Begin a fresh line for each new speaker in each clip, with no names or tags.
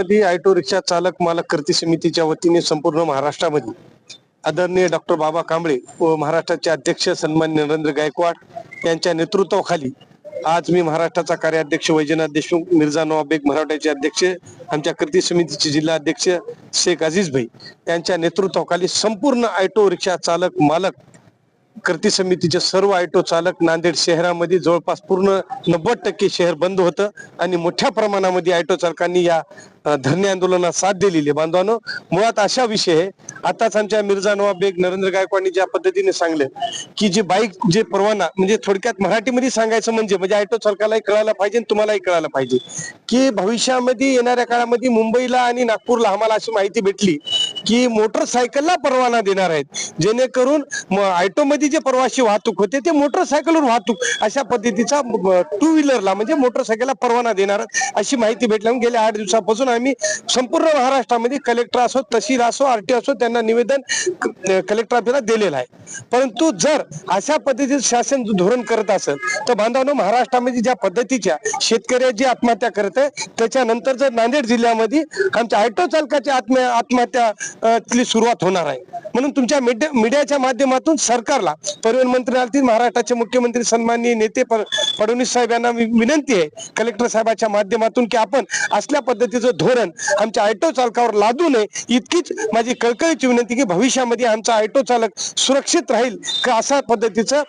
मध्ये auto rickshaw चालक मालक कृती समितीच्या वतीने संपूर्ण महाराष्ट्रामध्ये आदरणीय डॉक्टर बाबा कांबळे व महाराष्ट्राचे अध्यक्ष सन्मान्य नरेंद्र गायकवाड यांच्या नेतृत्वाखाली आज मी महाराष्ट्राचा कार्याध्यक्ष वैजनाथ देशमुख मिर्झा नवाब बेग मराठ्याचे अध्यक्ष आमच्या कृती समितीचे जिल्हा अध्यक्ष शेख अजीज भाई यांच्या नेतृत्वाखाली संपूर्ण ऑटो रिक्षा चालक मालक कृती समितीचे सर्व ऑटो चालक नांदेड शहरामध्ये जवळपास पूर्ण नव्वद टक्के शहर बंद होतं आणि मोठ्या प्रमाणामध्ये ऑटो चालकांनी या धरणे आंदोलनात साथ दिलेली आहे. मुळात अशा विषय आहे आताच आमच्या मिर्झा नवाब बेग नरेंद्र गायकवाडनी ज्या पद्धतीने सांगले की जे बाईक जे परवाना म्हणजे थोडक्यात मराठीमध्ये सांगायचं म्हणजे म्हणजे ऑटो चालकालाही कळायला पाहिजे आणि तुम्हालाही कळायला पाहिजे की भविष्यामध्ये येणाऱ्या काळामध्ये मुंबईला आणि नागपूरला आम्हाला अशी माहिती भेटली की मोटरसायकलला परवाना देणार आहेत. जेणेकरून ऑटोमध्ये जे प्रवासी वाहतूक होते ते मोटरसायकलवर वाहतूक अशा पद्धतीचा टू व्हीलरला म्हणजे मोटरसायकलला परवाना देणार अशी माहिती भेटल्यामुळे गेल्या आठ दिवसापासून आम्ही संपूर्ण महाराष्ट्रामध्ये कलेक्टर असो तहसील असो आरटी असो त्यांना निवेदन कलेक्टर ऑफिसला दिलेलं आहे. परंतु जर अशा पद्धतीचं शासन धोरण करत असेल तर बांधवांनो महाराष्ट्रामध्ये ज्या पद्धतीच्या शेतकऱ्याची आत्महत्या करत आहे त्याच्यानंतर जर नांदेड जिल्ह्यामध्ये आमच्या ऑटो चालकाच्या आत्म आत्महत्या तिथली सुरुवात होणार आहे. म्हणून तुमच्या मीडियाच्या माध्यमातून सरकारला परिवहन मंत्रालयातील महाराष्ट्राचे मुख्यमंत्री सन्माननीय नेते फडणवीस साहेब यांना विनंती आहे कलेक्टर साहेबाच्या माध्यमातून की आपण असल्या पद्धतीचं धोरण आमच्या ऑटो चालकावर लादू नये. इतकीच माझी कळकळीची विनंती की भविष्यामध्ये आमचा ऑटो चालक सुरक्षित राहील का अशा पद्धतीचं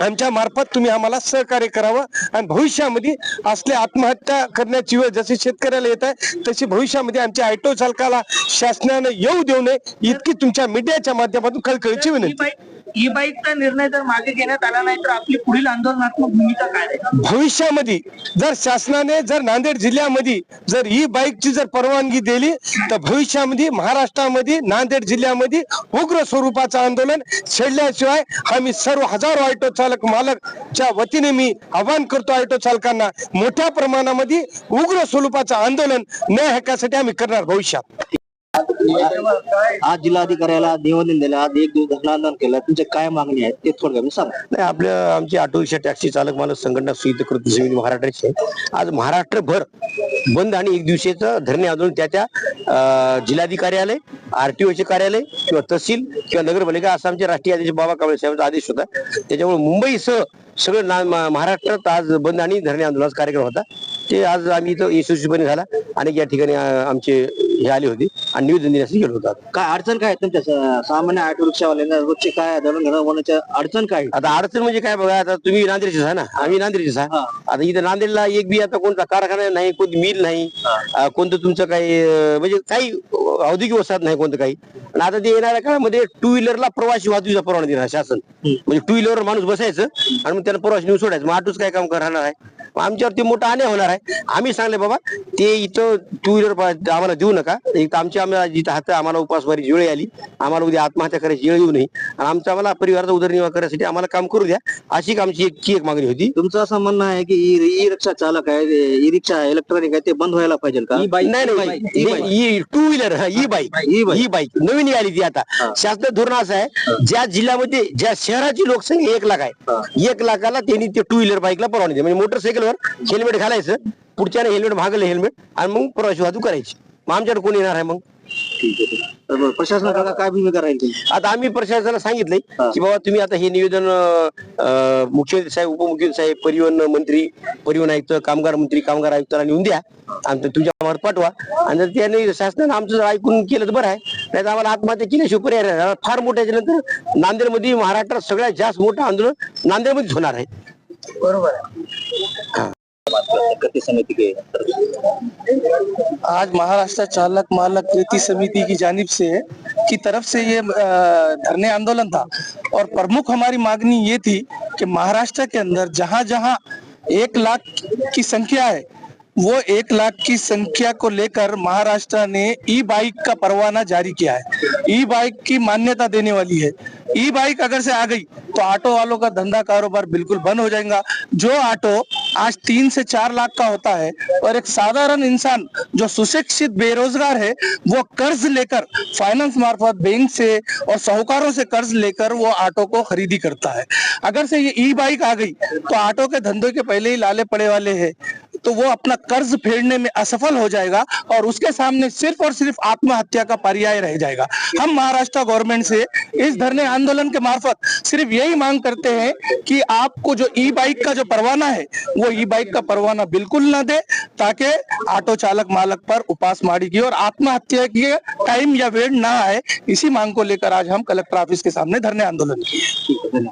आमच्या मार्फत तुम्ही आम्हाला सहकार्य करावं आणि भविष्यामध्ये असले आत्महत्या करण्याची वेळ जशी शेतकऱ्याला येत आहे तशी भविष्यामध्ये आमच्या ऑटो चालकाला शासनानं येऊ देऊ नये इतकी तुमच्या मीडियाच्या माध्यमातून कळकळीची विनंती.
ई बाईकचा निर्णय जर मागे घेण्यात आला नाही तर आपली पुढील आंदोलनात्मक भूमिका काय आहे?
भविष्यामध्ये जर शासनाने जर नांदेड जिल्ह्यामध्ये जर ई बाईकची जर परवानगी दिली तर भविष्यामध्ये महाराष्ट्रामध्ये नांदेड जिल्ह्यामध्ये उग्र स्वरूपाचं आंदोलन छेडल्याशिवाय आम्ही सर्व हजारो ऑटो चालक मालकच्या वतीने मी आवाहन करतो ऑटो चालकांना मोठ्या प्रमाणामध्ये उग्र स्वरूपाचं आंदोलन न हक्कासाठी आम्ही करणार भविष्यात.
आज जिल्हाधिकाऱ्याला निवेदन दिलं आज एक दिवस धरण केलं तुमच्या काय मागणी आहे ते थोडक्यात सांगा.
नाही आपल्या आमची ऑटो रिक्षा टॅक्सी चालक मालक संघटना सुविधा कृती समिती महाराष्ट्राची. आज महाराष्ट्रभर बंद आणि एक दिवशीचं धरणे आंदोलन त्या त्या जिल्हाधिकार्यालय आरटीओचे कार्यालय किंवा तहसील किंवा नगरपालिका असा आमचे राष्ट्रीय अध्यक्ष बाबा कांबळे साहेबांचा आदेश होता. त्याच्यामुळे मुंबईसह सगळं ना- महाराष्ट्रात आज बंद आणि धरणे आंदोलनाचा कार्यक्रम होता. ते आज आम्ही इथं यशस्वीपणे झाला. आणि या ठिकाणी आमचे हे आले होते आणि निवेदन देण्यासाठी गेलो होतो
काय अडचण काय आहे तुमच्या स- सामान्य ऑटो रिक्षावाल्यांना रोजचे काय दळण घेणं होण्याच्या अडचण काय आहे?
आता अडचण म्हणजे काय बघा आता तुम्ही नांदेडचेच आहे ना? आम्ही नांदेडचेच आहे.
हा.
आता इथं नांदेडला एक बी आता कोणता कारखाना नाही कोणती मिल नाही अं, कोणतं तुमचं काही अं, म्हणजे काही औद्योगिक वसाहत नाही कोणतं काही. आणि आता ते येणाऱ्या काळामध्ये टू व्हीलरला प्रवासी वाहतुकीचा परवाना देणार शासन. म्हणजे टू व्हीलरवर माणूस बसायचं आणि मग त्याला प्रवासी नेऊन सोडायचं. मग ऑटोच काय काम करणार आहे? आमच्यावरती मोठा अन्याय होणार आहे. आम्ही सांगले बाबा ते इथं टू व्हीलर आम्हाला देऊ नका. एक तर आमच्या आम्हाला जिथं हात आम्हाला उपासमारी वेळ आली. आम्हाला उद्या आत्महत्या करायची वेळ येऊ नये. आणि आमचा आम्हाला परिवाराचा उदरनिर्वाह करण्यासाठी आम्हाला काम करू द्या. अशी आमची एक एक मागणी होती.
तुमचं असं म्हणणं आहे की ई रिक्षा चालक आहे ई रिक्षा इलेक्ट्रॉनिक आहे ते बंद व्हायला पाहिजे का?
नाही नाही two wheeler e bike. E bike. नवीन निघाली ती आता. शासन धोरण असं आहे ज्या जिल्ह्यामध्ये ज्या शहराची लोकसंख्या एक लाख आहे एक लाखाला त्यांनी ते टू व्हीलर बाईकला परवानगी दिली. म्हणजे मोटरसायकलवर हेल्मेट घालायचं पुढच्याने हेल्मेट मागलं हेल्मेट आणि मग प्रवासी वाहतूक करायची. मग आमच्याकडे कोण येणार आहे मग?
तर बरं, प्रशासनाला काय भूमिका राहील?
आता आम्ही प्रशासनाला सांगितलंय की बाबा तुम्ही आता हे निवेदन अं, अं, मुख्यमंत्री साहेब उपमुख्यमंत्री साहेब परिवहन मंत्री परिवहन आयुक्त कामगार मंत्री कामगार आयुक्ताला नेऊन द्या आणि ते तुमच्या मार्फत पाठवा. आणि जर त्याने शासनानं आमचं जर ऐकून केलं तर बरं आहे. नाही तर आम्हाला आत्महत्या केल्याशिवाय पर्याय नाही. फार मोठ्या नंतर नांदेडमध्ये महाराष्ट्रात सगळ्यात जास्त मोठं आंदोलन नांदेडमध्येच होणार आहे.
बरोबर आहे.
आज महाराष्ट्र चालक मालक कृति समिति की जानिब से की तरफ़ से ये धरने आंदोलन था। और प्रमुख हमारी मांगनी ये थी कि महाराष्ट्र के अंदर जहाँ जहाँ एक लाख की संख्या है, वो एक लाख की संख्या को लेकर महाराष्ट्र ने ई बाइक का परवाना जारी किया है। ई बाइक की मान्यता देने वाली है। ई बाइक अगर से आ गई तो ऑटो वालों का धंधा कारोबार बिल्कुल बंद हो जाएगा। जो ऑटो आज तीन से चार लाख का होता है, और एक साधारण इंसान जो सुशिक्षित, बेरोजगार है, वो कर्ज लेकर फाइनेंस मार्फत बैंक से और साहूकारों से कर्ज लेकर वो ऑटो को खरीदी करता है। अगर से ये ई बाइक आ गई तो ऑटो के धंधे के पहले ही लाले पड़े वाले हैं। तो वो अपना कर्ज फेरने में असफल हो जाएगा और उसके सामने सिर्फ़ और सिर्फ़ आत्महत्या का पर्याय रह जाएगा। हम महाराष्ट्र गवर्नमेंट से इस धरने आंदोलन के मार्फत सिर्फ़ यही मांग करते हैं कि आपको जो ई बाइक का जो परवाना है, वो ई बाइक का परवाना बिल्कुल ना दे, ताकि ऑटो चालक मालक पर उपास मारी की और आत्महत्या की टाइम या वेट ना आए, इसी मांग को लेकर आज हम कलेक्टर ऑफ़िस के सामने धरने आंदोलन किए।